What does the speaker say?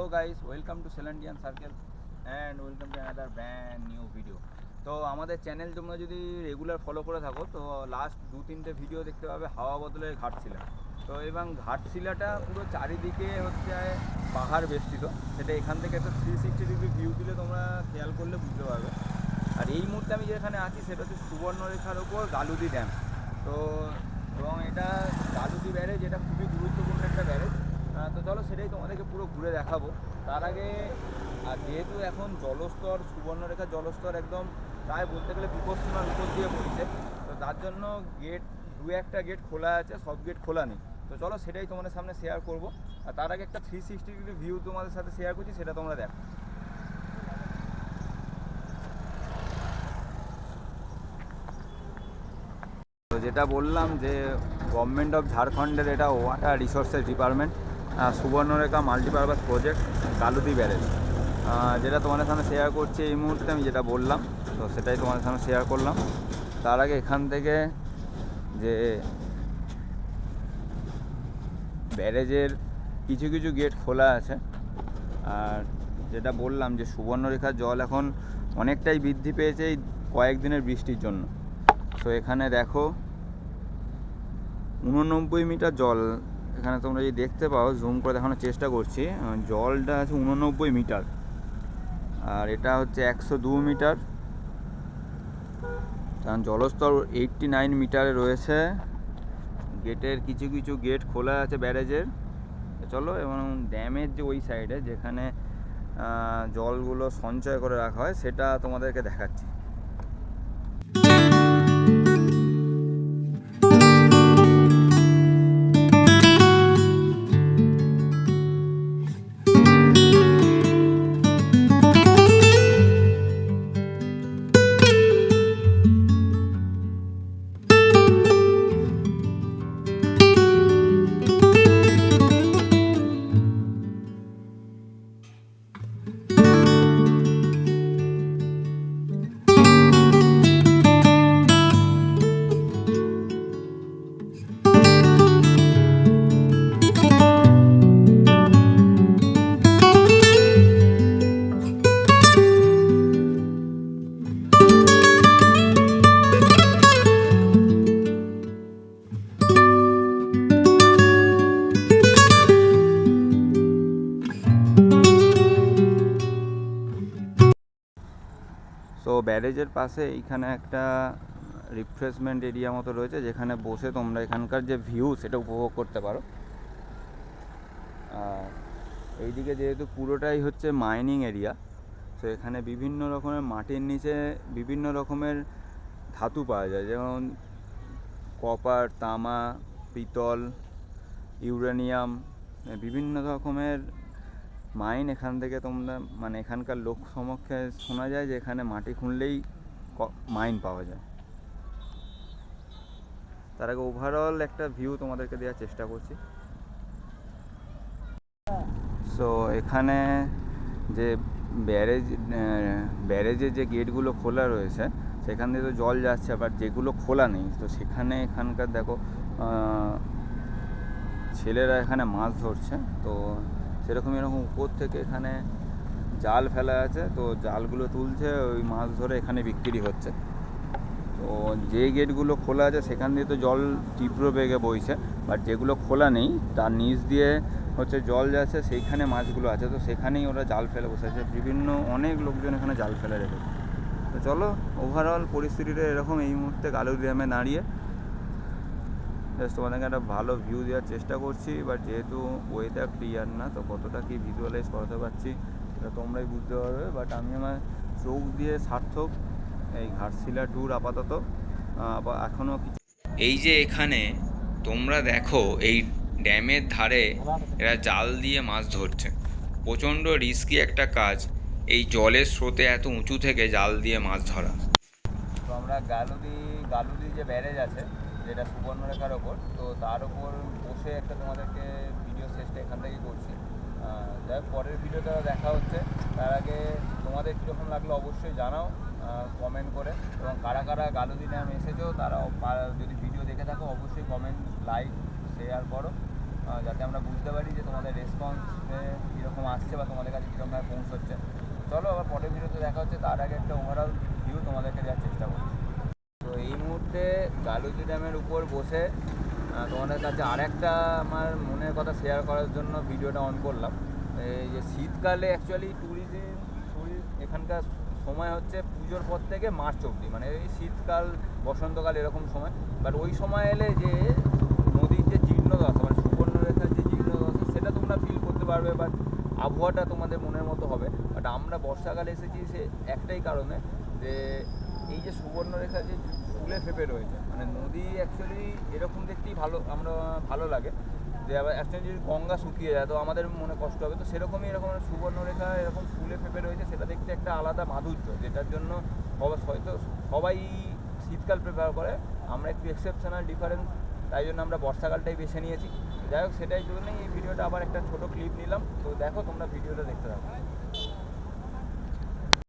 Hello guys welcome to Selendian circle and welcome to another brand new video তো আমাদের channel তোমরা যদি regular follow করে থাকো, তো লাস্ট দু তিনটে ভিডিও দেখতে পাবে, হাওয়া বদলের ঘাটশিলা। তো এবং ঘাটশিলাটা পুরো চারিদিকে হচ্ছে পাহাড় বেষ্টিত। সেটা এখান থেকে একটা থ্রি সিক্সটি ডিগ্রি ভিউ দিলে তোমরা খেয়াল করলে বুঝতে পারবে। আর এই মুহূর্তে আমি যেখানে আছি, সেটা হচ্ছে সুবর্ণরেখার ওপর গালুদি ড্যাম তো এবং এটা গালুদি ব্যারেজ এটা খুবই গুরুত্বপূর্ণ একটা ব্যারেজ তো চলো সেটাই তোমাদেরকে পুরো ঘুরে দেখাবো। তার আগে আর যেহেতু এখন জলস্তর সুবর্ণরেখার জলস্তর একদম প্রায় বলতে গেলে বিপদসীমার উপর দিয়ে পড়ছে, তো তার জন্য গেট, দু একটা গেট খোলা আছে, সব গেট খোলা নেই। তো চলো সেটাই তোমাদের সামনে শেয়ার করব। আর তার আগে একটা থ্রি সিক্সটি ডিগ্রি ভিউ তোমাদের সাথে শেয়ার করছি, সেটা তোমরা দেখো। যেটা বললাম যে গভর্নমেন্ট অফ ঝাড়খণ্ডের এটা water resources department Subarnarekha multipurpose project, Kaludi barrage. যেটা তোমাদের সামনে শেয়ার করছি এই মুহূর্তে আমি যেটা বললাম, তো সেটাই তোমাদের সামনে শেয়ার করলাম। তার আগে এখান থেকে যে ব্যারেজের কিছু কিছু গেট খোলা আছে, আর যেটা বললাম যে সুবর্ণরেখার জল এখন অনেকটাই বৃদ্ধি পেয়েছে এই কয়েকদিনের বৃষ্টির জন্য। তো এখানে দেখো, উননব্বই মিটার জল এখানে তোমরা যদি দেখতে পাও জুম করে দেখানোর চেষ্টা করছি জলটা আছে উননব্বই মিটার। আর এটা হচ্ছে একশো দু মিটার। কারণ জলস্তর এইটটি নাইন মিটারে রয়েছে। গেটের কিছু কিছু গেট খোলা আছে ব্যারেজের। চলো, এবং ড্যামের যে ওই সাইডে যেখানে জলগুলো সঞ্চয় করে রাখা হয়, সেটা তোমাদেরকে দেখাচ্ছি। সো ব্যারেজের পাশে এইখানে একটা রিফ্রেশমেন্ট এরিয়া মতো রয়েছে, যেখানে বসে তোমরা এখানকার যে ভিউ সেটা উপভোগ করতে পারো। আর এইদিকে যেহেতু পুরোটাই হচ্ছে মাইনিং এরিয়া তো এখানে বিভিন্ন রকমের মাটির নিচে বিভিন্ন রকমের ধাতু পাওয়া যায়, যেমন কপার তামা, পিতল ইউরেনিয়াম বিভিন্ন রকমের মাইন এখান থেকে তোমরা মানে এখানকার লোক সমক্ষে শোনা যায় যে এখানে মাটি খুঁড়লেই মাইন পাওয়া যায়। তার আগে ওভারঅল একটা ভিউ তোমাদেরকে দেওয়ার চেষ্টা করছি। সো এখানে যে ব্যারেজ ব্যারেজের যে গেটগুলো খোলা রয়েছে, সেখান দিয়ে তো জল যাচ্ছে আবার যেগুলো খোলা নেই, তো সেখানে এখানকার দেখো ছেলেরা এখানে মাছ ধরছে, তো সেরকম এরকম উপর থেকে এখানে জাল ফেলা আছে, তো জালগুলো তুলছে, ওই মাছ ধরে এখানে বিক্রি হচ্ছে। তো যে গেটগুলো খোলা আছে, সেখান দিয়ে তো জল তীব্র বেগে বইছে বাট যেগুলো খোলা নেই, তার নিচ দিয়ে হচ্ছে জল যাচ্ছে, সেইখানে মাছগুলো আছে, তো সেখানেই ওরা জাল ফেলে বসেছে। বিভিন্ন অনেক লোকজন এখানে জাল ফেলে রেখেছে। তো চলো ওভারঅল পরিস্থিতিটা এরকম, এই মুহূর্তে কালু ড্যামে দাঁড়িয়ে জাস্ট তোমাদেরকে একটা ভালো ভিউ দেওয়ার চেষ্টা করছি বাট যেহেতু ওয়েদার ক্লিয়ার না তো কতটা কি ভিজুয়ালাইজ করাতে পারছি সেটা তোমরাই বুঝতে পারবে। বাট আমি আমার চোখ দিয়ে সার্থক এই ঘাটশিলা ট্যুর আপাতত এখনও কিছু এই যে এখানে তোমরা দেখো এই ড্যামের ধারে এরা জাল দিয়ে মাছ ধরছে। প্রচণ্ড রিস্কি একটা কাজ এই জলের স্রোতে এত উঁচু থেকে জাল দিয়ে মাছ ধরা। তো আমরা গালুদি গালুদি যে ব্যারেজ আছে যেটা সুবর্ণরেখার ওপর, তো তার ওপর বসে একটা তোমাদেরকে ভিডিও শেষটা এখান থেকেই করছি। যাই পরের ভিডিওটা দেখা হচ্ছে। তার আগে তোমাদের কীরকম লাগল অবশ্যই জানাও কমেন্ট করে। এবং কারা কারা গালুদি ড্যাম এসেছ, তারা যদি ভিডিও দেখে থাকো, অবশ্যই কমেন্ট লাইক শেয়ার করো। যাতে আমরা বুঝতে পারি যে তোমাদের রেসপন্স কীরকম আসছে বা তোমাদের কাছে কীরকমভাবে পৌঁছচ্ছে। চলো, আবার পরের ভিডিওতে দেখা হচ্ছে। তার আগে একটা ওভারঅল ভিউ তোমাদেরকে দেওয়ার চেষ্টা করছি। মুহূর্তে গালুজি ড্যামের উপর বসে তোমাদের কাছে আরেকটা আমার মনের কথা শেয়ার করার জন্য ভিডিওটা অন করলাম। এই যে শীতকালে অ্যাকচুয়ালি ট্যুরিজম এখানকার সময় হচ্ছে পুজোর পর থেকে মার্চ অবধি। মানে এই শীতকাল, বসন্তকাল এরকম সময়। বাট ওই সময় এলে যে নদীর যে জীর্ণদশা মানে সুবর্ণরেখার যে জীর্ণদশা, সেটা তোমরা ফিল করতে পারবে বাট আবহাওয়াটা তোমাদের মনের মতো হবে। বাট আমরা বর্ষাকালে এসেছি সে একটাই কারণে যে এই যে সুবর্ণরেখা যে ফুলে ফেপে রয়েছে। মানে নদী অ্যাকচুয়ালি এরকম দেখতেই ভালো, আমরা ভালো লাগে। যে আবার অ্যাকচুয়ালি যদি গঙ্গা শুকিয়ে যায়, তো আমাদের মনে কষ্ট হবে। তো সেরকমই এরকম সুবর্ণরেখা এরকম ফুলে ফেপে রয়েছে, সেটা দেখতে একটা আলাদা মাধুর্য, যেটার জন্য হয়তো সবাই শীতকাল প্রেফার করে। আমরা একটু এক্সেপশনাল ডিফারেন্স তাই জন্য আমরা বর্ষাকালটাই বেছে নিয়েছি। যাই হোক, সেটাই জন্যই এই ভিডিওটা আবার একটা ছোটো ক্লিপ নিলাম। তো দেখো তোমরা ভিডিওটা দেখতে থাকো।